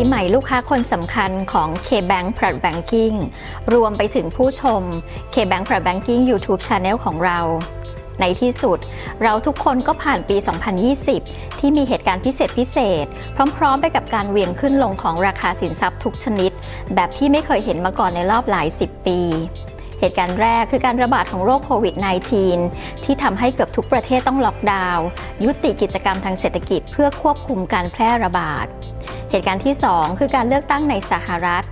ปีใหม่ลูกค้าคนสำคัญของ K-Bank p r a t Banking รวมไปถึงผู้ชม K-Bank p r a t Banking YouTube Channel ของเรา ในที่สุด เราทุกคนก็ผ่านปี 2020 ที่มีเหตุการณ์พิเศษพิเศษ พร้อมๆ ไปกับการเวียงขึ้นลงของราคาสินทรัพย์ทุกชนิด แบบที่ไม่เคยเห็นมาก่อนในรอบหลาย 10 ปีเหตุการณ์แรกคือการระบาดของโรคโควิด -19 ที่ทำให้เกือบทุกประเทศต้องล็อกดาวน์ยุติกิจกรรมทางเศรษฐกิจเพื่อควบคุมการแพร่ระบาด เหตุการณ์ที่ 2 คือการเลือกตั้งในสหรัฐ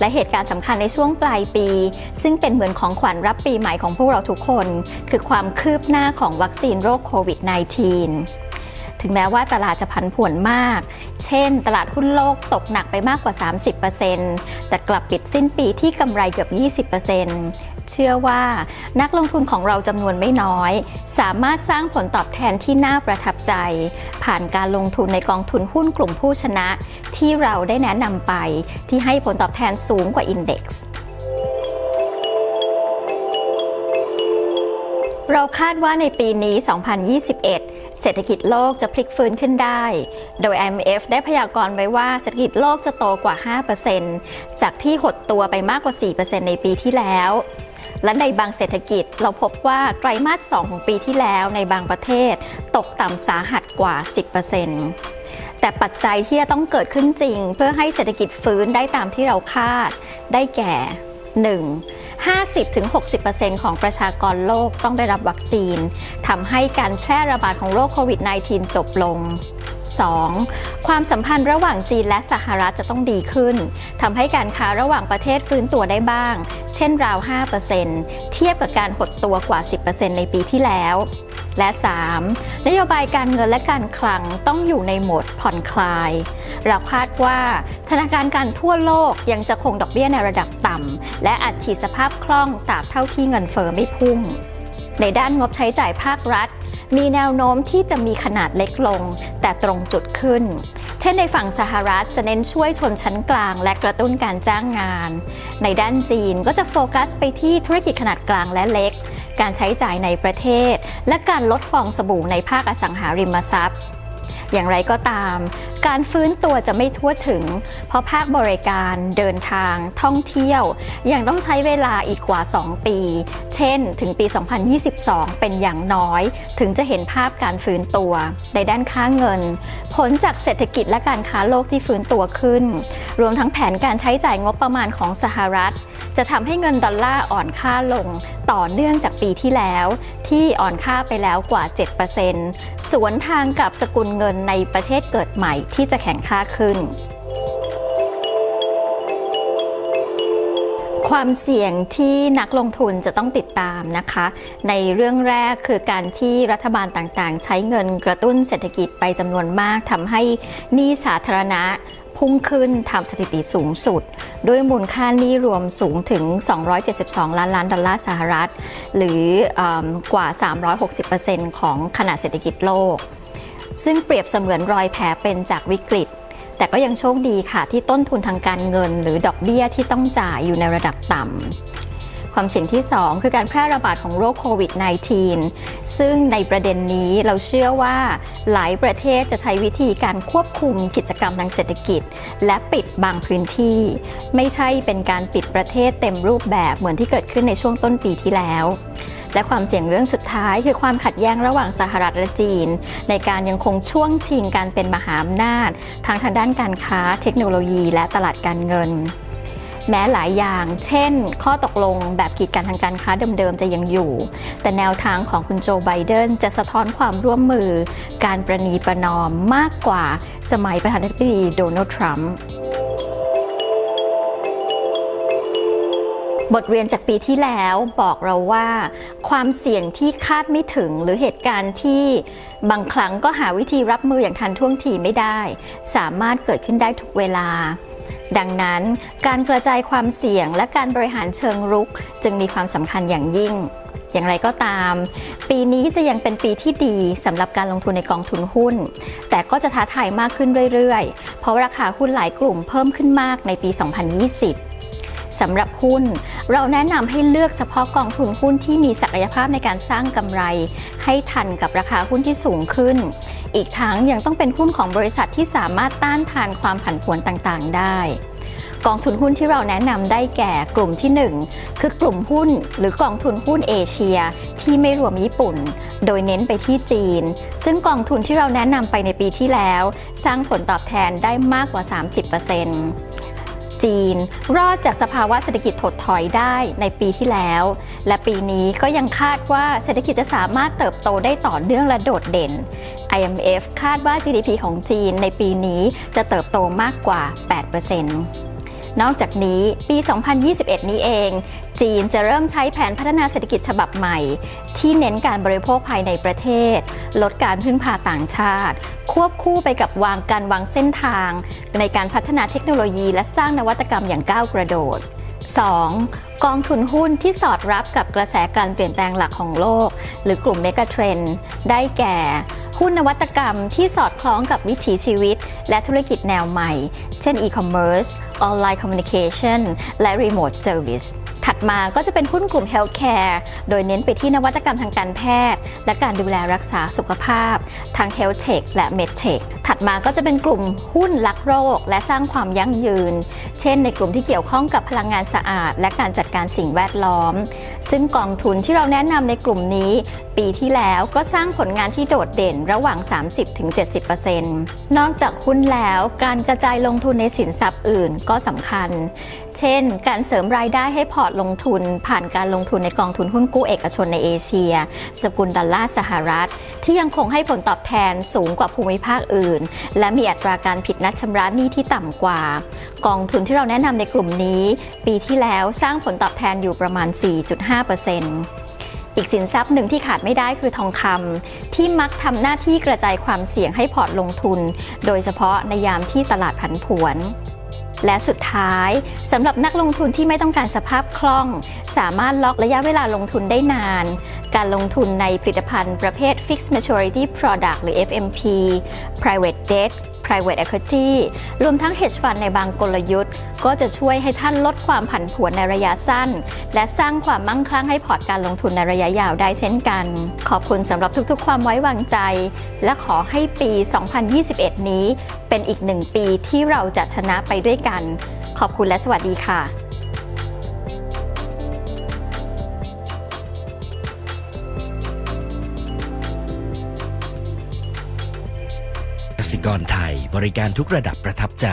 และเหตุการณ์สำคัญในช่วงปลายปี ซึ่งเป็นเหมือนของขวัญรับปีใหม่ของพวกเราทุกคน คือความคืบหน้าของวัคซีนโรคโควิด -19 ถึงแม้ว่าตลาดจะผันผวนมาก เช่น ตลาดหุ้นโลกตกหนักไปมากกว่า 30%แต่กลับปิดสิ้นปีที่กำไรเกือบ 20% เชื่อว่า นักลงทุนของเราจำนวนไม่น้อย สามารถสร้างผลตอบแทนที่น่าประทับใจ ผ่านการลงทุนในกองทุนหุ้นกลุ่มผู้ชนะ ที่เราได้แนะนำไป ที่ให้ผลตอบแทนสูงกว่าอินเด็กซ์เราคาดว่าในปีนี้ 2021 เศรษฐกิจโลกจะพลิกฟื้นขึ้นได้ โดย IMF ได้พยากรณ์ไว้ว่าเศรษฐกิจโลกจะโตกว่า 5%จากที่หดตัวไปมากกว่า 4%ในปีที่แล้ว และในบางเศรษฐกิจเราพบว่าไตรมาส 2 ของปีที่แล้วในบางประเทศ ตกต่ำสาหัสกว่า 10%แต่ปัจจัยที่จะต้องเกิดขึ้นจริง เพื่อให้เศรษฐกิจฟื้นได้ตามที่เราคาด ได้แก่ 1. 50-60%ของประชากรโลกต้องได้รับวัคซีนทำให้การแพร่ระบาดของโรคโควิด -19 จบลง 2. ความสัมพันธ์ระหว่างจีนและสหรัฐจะต้องดีขึ้นทำให้การค้าระหว่างประเทศฟื้นตัวได้บ้าง เช่นราว 5%เทียบกับการหดตัวกว่า 10%ในปีที่แล้ว และ 3. นโยบายการเงินและการคลังต้องอยู่ในโหมดผ่อนคลาย เราคาดว่าธนาคารการทั่วโลกยังจะคงดอกเบี้ยในระดับต่ำและอัดฉีดสภาพคล่องตราบเท่าที่เงินเฟอ้อไม่พุ่งในด้านงบใช้จ่ายภาครัฐ มีแนวโน้มที่จะมีขนาดเล็กลง แต่ตรงจุดขึ้น เช่นในฝั่งสหรัฐจะเน้นช่วยชนชั้นกลาง และกระตุ้นการจ้างงาน ในด้านจีนก็จะโฟกัสไปที่ธุรกิจขนาดกลางและเล็ก การใช้จ่ายในประเทศ และการลดฟองสบู่ในภาคอสังหาริมทรัพย์อย่างไรก็ตาม การฟื้นตัวจะไม่ทั่วถึง เพราะภาคบริการเดินทางท่องเที่ยว ยังต้องใช้เวลาอีกกว่า 2 ปี เช่น ถึงปี 2022 เป็นอย่างน้อย ถึงจะเห็นภาพการฟื้นตัว ในด้านค่าเงิน ผลจากเศรษฐกิจและการค้าโลกที่ฟื้นตัวขึ้น รวมทั้งแผนการใช้จ่ายงบประมาณของสหรัฐ จะทำให้เงินดอลลาร์อ่อนค่าลงต่อเนื่องจากปีที่แล้ว ที่อ่อนค่าไปแล้วกว่า 7%สวนทางกับสกุลเงินในประเทศเกิดใหม่ที่จะแข็งค่าขึ้น ความเสี่ยงที่นักลงทุนจะต้องติดตามนะคะ ในเรื่องแรกคือการที่รัฐบาลต่างๆ ใช้เงินกระตุ้นเศรษฐกิจไปจำนวนมากทำให้หนี้สาธารณะพุ่งขึ้นทำสถิติสูงสุด ด้วยมูลค่านี้รวมสูงถึง 272 ล้านล้านดอลลาร์สหรัฐ หรืออกว่า 360%ของขนาดเศรษฐกิจโลก ซึ่งเปรียบเสมือนรอยแผลเป็นจากวิกฤต แต่ก็ยังโชคดีค่ะที่ต้นทุนทางการเงิน หรือดอกเบี้ยที่ต้องจ่ายอยู่ในระดับต่ำ ความเสี่ยงที่ 2 คือการแพร่ระบาดของโรคโควิด -19 ซึ่งในประเด็นนี้เราเชื่อว่าหลายประเทศจะใช้วิธีการควบคุมกิจกรรมทางเศรษฐกิจ และปิดบางพื้นที่ ไม่ใช่เป็นการปิดประเทศเต็มรูปแบบเหมือนที่เกิดขึ้นในช่วงต้นปีที่แล้ว และความเสี่ยงเรื่องสุดท้ายคือความขัดแย้งระหว่างสหรัฐและจีน ในการยังคงช่วงชิงการเป็นมหาอำนาจทางทางด้านการค้าเทคโนโลยี และตลาดการเงินแม้หลายอย่าง เช่น ข้อตกลงแบบกีดกันทางการค้าเดิมๆ จะยังอยู่ แต่แนวทางของคุณโจไบเดนจะสะท้อนความร่วมมือ การประนีประนอมมากกว่าสมัยประธานาธิบดีโดนัลด์ทรัมป์ บทเรียนจากปีที่แล้วบอกเราว่า ความเสี่ยงที่คาดไม่ถึงหรือเหตุการณ์ที่บางครั้งก็หาวิธีรับมืออย่างทันท่วงทีไม่ได้ สามารถเกิดขึ้นได้ทุกเวลา ดังนั้นการกระจายความเสี่ยงและการบริหารเชิงรุกจึงมีความสำคัญอย่างยิ่งอย่างไรก็ตาม ปีนี้จะยังเป็นปีที่ดีสำหรับการลงทุนในกองทุนหุ้น แต่ก็จะท้าทายมากขึ้นเรื่อยๆ เพราะราคาหุ้นหลายกลุ่มเพิ่มขึ้นมากในปี 2020 สำหรับหุ้น เราแนะนำให้เลือกเฉพาะกองทุนหุ้นที่มีศักยภาพในการสร้างกำไร ให้ทันกับราคาหุ้นที่สูงขึ้น อีกทั้งยังต้องเป็นหุ้นของบริษัทที่สามารถต้านทานความผันผวนต่างๆ ได้กองทุนหุ้นที่เราแนะนำได้แก่กลุ่มที่ 1 คือกลุ่มหุ้นหรือกองทุนหุ้นเอเชีย ที่ไม่รวมญี่ปุ่น โดยเน้นไปที่จีน ซึ่งกองทุนที่เราแนะนำไปในปีที่แล้ว สร้างผลตอบแทนได้มากกว่า 30% จีน รอดจากสภาวะเศรษฐกิจถดถอยได้ในปีที่แล้ว และปีนี้ก็ยังคาดว่าเศรษฐกิจจะสามารถเติบโตได้ต่อเนื่องและโดดเด่น IMF คาดว่า GDP ของจีนในปีนี้จะเติบโตมากกว่า 8% นอกจากนี้ปี 2021 นี้เอง จีนจะเริ่มใช้แผนพัฒนาเศรษฐกิจฉบับใหม่ ที่เน้นการบริโภคภายในประเทศ ลดการพึ่งพาต่างชาติ ควบคู่ไปกับวางการวางเส้นทาง ในการพัฒนาเทคโนโลยี และสร้างนวัตกรรมอย่างก้าวกระโดด 2. กองทุนหุ้นที่สอดรับกับกระแสการเปลี่ยนแปลงหลักของโลก หรือกลุ่มเมกะเทรนได้แก่ หุ้นนวัตกรรมที่สอดคล้องกับวิถีชีวิต และธุรกิจแนวใหม่ เช่น e-commerce ออนไลน์ communication และ remote service ถัดมาก็จะเป็นหุ้นกลุ่ม healthcare โดยเน้นไปที่นวัตกรรมทางการแพทย์ และการดูแลรักษาสุขภาพ ทาง health tech และ med tech ถัดมาก็จะเป็นกลุ่มหุ้นลักโรค และสร้างความยั่งยืน เช่นในกลุ่มที่เกี่ยวข้องกับพลังงานสะอาด และการจัดการสิ่งแวดล้อม ซึ่งกองทุนที่เราแนะนำในกลุ่มนี้ ปีที่แล้วก็สร้างผลงานที่โดดเด่นระหว่าง 30-70%นอกจากหุ้นแล้วการกระจายลงทุนในสินทรัพย์อื่นก็สำคัญ เช่น การเสริมรายได้ให้พอร์ตลงทุน ผ่านการลงทุนในกองทุนหุ้นกู้เอกชนในเอเชีย สกุลดอลลาร์สหรัฐ ที่ยังคงให้ผลตอบแทนสูงกว่าภูมิภาคอื่น และมีอัตราการผิดนัดชำระหนี้ที่ต่ำกว่า กองทุนที่เราแนะนำในกลุ่มนี้ ปีที่แล้วสร้างผลตอบแทนอยู่ประมาณ 4.5%อีกสินทรัพย์หนึ่งที่ขาดไม่ได้คือทองคำที่มักทำหน้าที่กระจายความเสี่ยงให้พอร์ตลงทุน โดยเฉพาะในยามที่ตลาดผันผวน และสุดท้ายสำหรับนักลงทุนที่ไม่ต้องการสภาพคล่อง สามารถล็อกระยะเวลาลงทุนได้นาน การลงทุนในผลิตภัณฑ์ประเภท Fixed Maturity Product หรือ FMP Private Debt private equity รวมทั้ง hedge fund ในบางกลยุทธ์ ก็จะช่วยให้ท่านลดความผันผวนในระยะสั้น และสร้างความมั่งคั่งให้พอร์ตการลงทุนในระยะยาวได้เช่นกัน ขอบคุณสำหรับทุกๆ ความไว้วางใจ และขอให้ปี 2021 นี้ เป็นอีกหนึ่งปีที่เราจะชนะไปด้วยกัน ขอบคุณและสวัสดีค่ะกสิกรไทยบริการทุกระดับประทับใจ